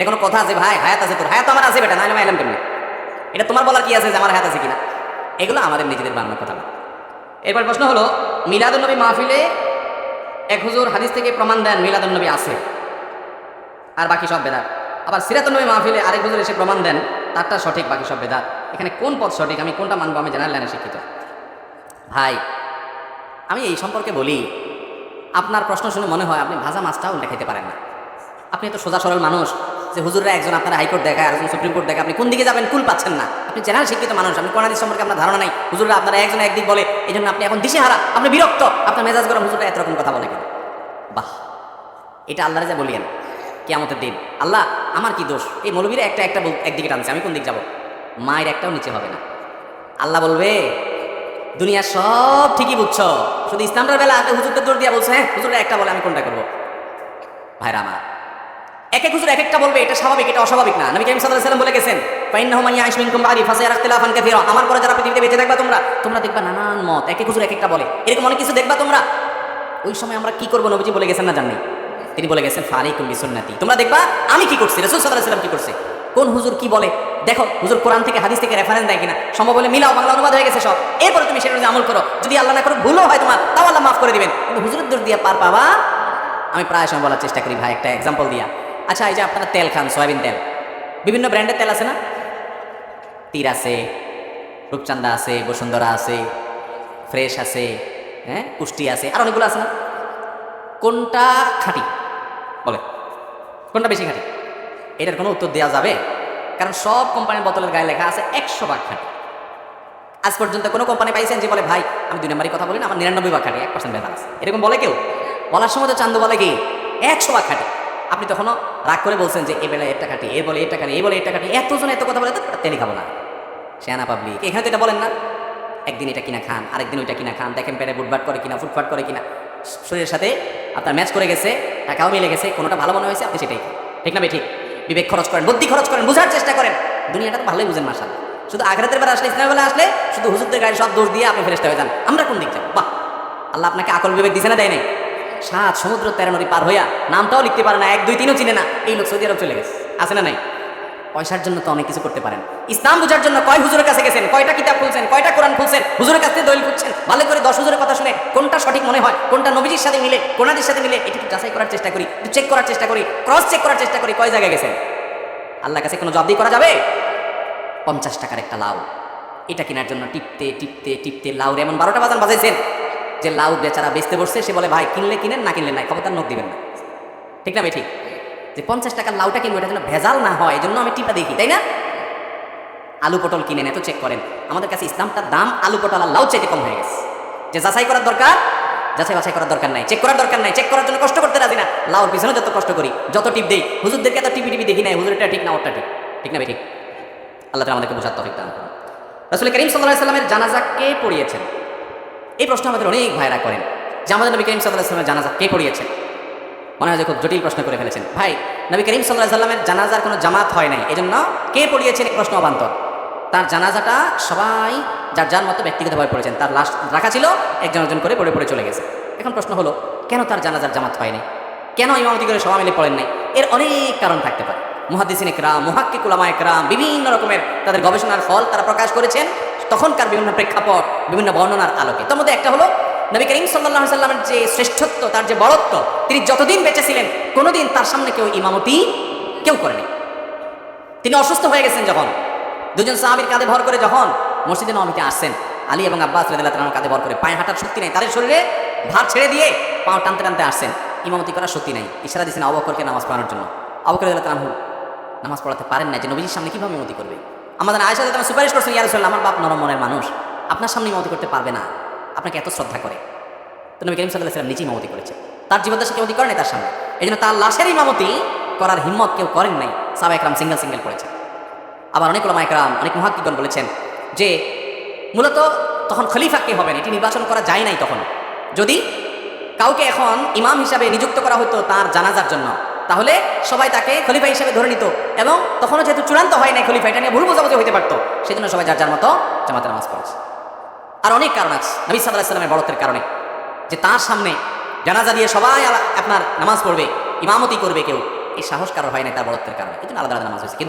এখনও কথা আছে, ভাই, হায়াত আছে তোর। হায়াত আমার আছে বেটা, নাহলে এলাম কেমনি? এটা তোমার বলার কি আছে যে আমার হায়াত আছে কিনা? এগুলো আমাদের নিজেদের বানানোর কথা না। এরপর প্রশ্ন হলো মিলাদুলনবী মাহফিলে এক হুজুর হাদিস থেকে প্রমাণ দেন মিলাদুলনবী আছে। আর বাকি সব বেদাত। আবার সিরাতুলনবী মাহফিলে আরেক হুজুর এসে প্রমাণ দেন, তারটা সঠিক, বাকি সব বেদাত। এখানে কোন পথ সঠিক, আমি কোনটা মানবো, আমি জেনারেল লাইনে শিক্ষিত। ভাই, আমি এই সম্পর্কে বলি, আপনার প্রশ্ন শুনে মনে হয় আপনি ভাজা মাছটাও দেখাইতে পারেন না। আপনি তো সোজা সরল মানুষ যে হুজুররা একজন আপনার হাইকোর্ট দেখায় আর একজন সুপ্রিম কোর্ট দেখায়, আপনি কোন দিকে যাবেন? কুল পাচ্ছেন না। আপনি জেনারেল শিক্ষিত মানুষ, আপনি কোনাদিস সম্পর্কে আপনার ধারণা নাই। হুজুররা আপনারা একজন একদিক বলে এই জন্য আপনি এখন দিশেহারা, আপনি বিরক্ত। আপনার মেজাজ গরম, হুজুররা এত রকম কথা বলে কেন? বাহ। এটা আল্লাহরে যা বলিয়েন, কেয়ামতের দিন। আল্লাহ, আমার কি দোষ? এই মৌলবীরা একটা একটা একদিকে টানছে, আমি কোন দিক যাব? মায়ের একটাও নিচে হবে না। আল্লাহ বলবে দুনিয়া সব ঠিকই বুঝছ। শুধু ইসলামটার বেলা, আগে হুজুরকে দোষ দিয়া বলছে হ্যাঁ হুজুররা একটা বলে, আমি কোনটা করব? ভাইরা আমার এক এক হুজুর এক একটা বলবে, এটা স্বাভাবিক, এটা অস্বাভাবিক না। নবী করিম সাল্লাল্লাহু আলাইহি সাল্লাম বলে গেছেন, ফাইন্নাহু মান ইয়াইশ মিনকুম বাদি ফাসায়ারা ইখতিলাফান কাসীরা। আমার পরে যারা পৃথিবীতে বেঁচে থাকবা তোমরা তোমরা দেখবা নানান মত, এক এক হুজুর এক একটা বলে। এরকম অনেক কিছু দেখবা তোমরা। ওই সময় আমরা কি করব নবীজি বলে গেছেন না জানি তিনি বলে গেছেন ফারিকুম বিসুন্নতি। তোমরা দেখবা, আমি কি করছি? রাসূল সাল্লাল্লাহু আলাইহি সাল্লাম কি করছে? কোন হুজুর কি বলে? দেখো, হুজুর কোরআন থেকে হাদিস থেকে রেফারেন্স দেয় কিনা? সম্ভব বলে মিলাও, বাংলা অনুবাদ হয়ে গেছে সব। এরপরে তুমি সেটা আমল করো। যদি আল্লাহ না করো ভুলও হয় তোমার, তাও আল্লাহ মাফ করে দিবেন। কিন্তু হুজুরের দোষ দিয়ে পার পাবা? আমি প্রায় সময় বলার চেষ্টা করি ভাই, একটা এক্সাম্পল দিয়া। আচ্ছা এই যে আপনারা তেল খান, সয়াবিন তেল। বিভিন্ন ব্র্যান্ডের তেল আছে না? তীর আছে রূপচান্দা আছে, বসুন্ধরা আছে, ফ্রেশ আছে হ্যাঁ পুষ্টি আছে, আর অনেকগুলো আছে না? কোনটা খাঁটি? বলে কোনটা বেশি খাঁটি? এটার কোনো উত্তর দেওয়া যাবে? কারণ সব কোম্পানির বোতলের গায়ে লেখা আছে একশো ভাগ খাঁটি। আজ পর্যন্ত কোনো কোম্পানি পাইছেন যে বলে, ভাই, আমি দুই নম্বরই কথা বলি না, আমার নিরানব্বই ভাগ খাঁটি, এক পার্সেন্ট বেতন আছে। এরকম বলে কেউ? বলার সময় তো চান্দু বলে কি? একশো ভাগ খাঁটি। আপনি তখনও রাগ করে বলছেন যে, এ বেলা এটা খাঁটি এ বলে এটা খাঁটি এ বলে এটা খাঁটি এতজন এত কথা বলে তো তেলি খাব না। শেয়ানা পাবলিক এখানে তো এটা বলেন না। একদিন এটা কিনা খান, আরেকদিন ওইটা কিনা খান, দেখেন পেটে বুটবাট করে কিনা, ফুটফাট করে কিনা। শরীরের সাথে আপনার ম্যাচ করে গেছে, টাকাও মিলে গেছে, কোনোটা ভালো মনে হয়েছে, আপনি সেটাই ঠিক না ঠিক। বিবেক খরচ করেন, বুদ্ধি খরচ করেন, বোঝার চেষ্টা করেন। দুনিয়াটা তো ভালোই বুঝেন মাসাল শুধু আখরাতের বেলা আসলে, ইসলামের বেলা আসলে, শুধু হুজুরদের গায়ে সব দোষ দিয়ে আপনি ফেরেস্তা হয়ে যান। আমরা কোন দিক যাব? বাহ! আল্লাহ আপনাকে আকল বিবেক দিছে না, দেয় নাই? সাত সমুদ্র তেরো নদী পার হইয়া নামটাও লিখতে পারে না, এক, দুই, তিনও চিনে না। এই লোক সৌদি আরব চলে গেছে। আছে না নাই? পয়সার জন্য তো অনেক কিছু করতে পারেন। ইসলাম বুঝার জন্য কয় হুজুরের কাছে গেছেন, কয়টা কিতাব খুলছেন, কয়টা কোরআন খুলছেন, হুজুরের কাছ থেকে দলিল খুঁজছেন? ভালো করে দশ হুজুরের কথা শুনে কোনটা সঠিক মনে হয়, কোনটা নবীজির সাথে মিলে, কোনাদির সাথে মিলে, এটা যাচাই করার চেষ্টা করি চেক করার চেষ্টা করি ক্রস চেক করার চেষ্টা করি, কয় জায়গায় গেছেন? আল্লাহর কাছে কোনো জবাবদি করা যাবে? পঞ্চাশ টাকার একটা লাউ। এটা কেনার জন্য টিপতে টিপতে টিপতে লাউর এমন বারোটা বাজান বাজাইছেন। যে লাউ বেচারা বেচতে বসছে, সে বলে, ভাই, কিনলে কিনেন, না কিনলে নাই, খবরদার নোট দিবেন না। ঠিক না ঠিক। যে পঞ্চাশ টাকার লাউটা কিনবো, এটা যেন ভেজাল না হয় এই জন্য আমি টিপা দেখি, তাই না? আলু পটল কিনেন, এত চেক করেন। আমাদের কাছে ইসলামটার দাম আলু পটল আর লাউ চাইতে কম হয়ে গেছে। যে যাচাই করার দরকার, যাচাই বাছাই করার দরকার নাই চেক করার দরকার নাই চেক করার জন্য কষ্ট করতে রাজি না। লাউর পিছনে যত কষ্ট করি, যত টিপ দেই, হুজুরদেরকে এত টিপি টিপি দেখি নাই হুজুরটা ঠিক না, ওরটা ঠিক। ঠিক না ভাই? ঠিক। আল্লাহ আমাদেরকে বোঝার তফিক দান রাসূল করিম আলাইহি সাল্লামের জানাজা কে পড়িয়েছেন? এই প্রশ্ন আমাদের অনেক ভাইরা করেন। যে আমাদের নবী করিম আলাইহি সাল্লামের জানাজা কে পড়িয়েছেন? মনে হয় যে খুব জটিল প্রশ্ন করে ফেলেছেন। ভাই, নবী করিম সাল্লাহ সাল্লামের জানাজার কোনো জামাত হয় নাই। এই জন্য কে পড়িয়েছেন এই প্রশ্ন অবান্তর? তার জানাজাটা সবাই যার যার মতো ব্যক্তিগতভাবে পড়েছেন। তার লাশ রাখা ছিল, একজন একজন করে পড়ে পড়ে চলে গেছে। এখন প্রশ্ন হলো, কেন তার জানাজার জামাত হয় নাই? কেন ইমামতি করে সবাই মিলে পড়েন নাই? এর অনেক কারণ থাকতে পারে। মুহাদ্দিসিন একরাম মুহাক্কিক উলামা একরাম বিভিন্ন রকমের তাদের গবেষণার ফল তারা প্রকাশ করেছেন। তখনকার বিভিন্ন প্রেক্ষাপট বিভিন্ন বর্ণনার আলোকে। তার মধ্যে একটা হলো নবী করিম সাল্লাহ সাল্লামের যে শ্রেষ্ঠত্ব, তার যে বড়ত্ব তিনি যতদিন বেঁচে ছিলেন কোনোদিন তার সামনে কেউ ইমামতি কেউ করেনি। তিনি অসুস্থ হয়ে গেছেন যখন। দুজন সাহাবির কাঁধে ভর করে যখন মসজিদে নবমীতে আসছেন, আলী এবং আব্বাস রেদাল্লাহ তালার কাঁধে ভর করে পায়ে হাঁটার শক্তি নেই, তাদের শরীরে ভার ছেড়ে দিয়ে পা টানতে টানতে আসছেন। ইমামতি করার শক্তি নেই, ইশারা দিয়েছেন অবকরকে নামাজ পড়ানোর জন্য। অবকর রেদাল্লাহ তালাহু নামাজ পড়াতে পারেন না যে নবীজির সামনে কীভাবে ইমতি করবে? আমাদের আয়সা সুপারিশ করছেন ইয়ারসল্লাহ আমার বাপ নরম মনের মানুষ। আপনার সামনে ইমতি করতে পারবে না। আপনাকে এত শ্রদ্ধা করে। তো নবী করিম সাল্লাহ সাল্লাম নিজেই ইমামতি করেছে তার জীবদ্দশা কেউ করেনি তার সামনে। এই জন্য তার লাশের ইমামতি করার হিম্মত কেউ করেন নাই। সাবা একরাম সিঙ্গেল সিঙ্গেল করেছে আবার অনেক ওলামা একরাম, অনেক মহাকিগণ বলেছেন যে, মূলত তখন খলিফা কে হবেন? এটি নির্বাচন করা যায় নাই তখন। যদি কাউকে এখন ইমাম হিসাবে নিযুক্ত করা হতো তার জানাজার জন্য, তাহলে সবাই তাকে খলিফা হিসেবে ধরে নিত এবং তখনও যেহেতু চূড়ান্ত হয় নাই খলিফা, এটা নিয়ে ভুল বোঝাবুঝি হতে পারতো। সেজন্য সবাই যার যার মতো জামাতে নামাজ পড়েছে। আর অনেক কারণ আছে। নবী সাল্লাহ সাল্লামের কারণে। যে তার সামনে জানাজা দিয়ে সবাই আপনার নামাজ পড়বে, ইমামতি করবে কেউ, এই সাহস কারও হয় না তার বড়ত্বের কারণে। জন্য আলাদা আলাদা নামাজ হয়েছে। কিন্তু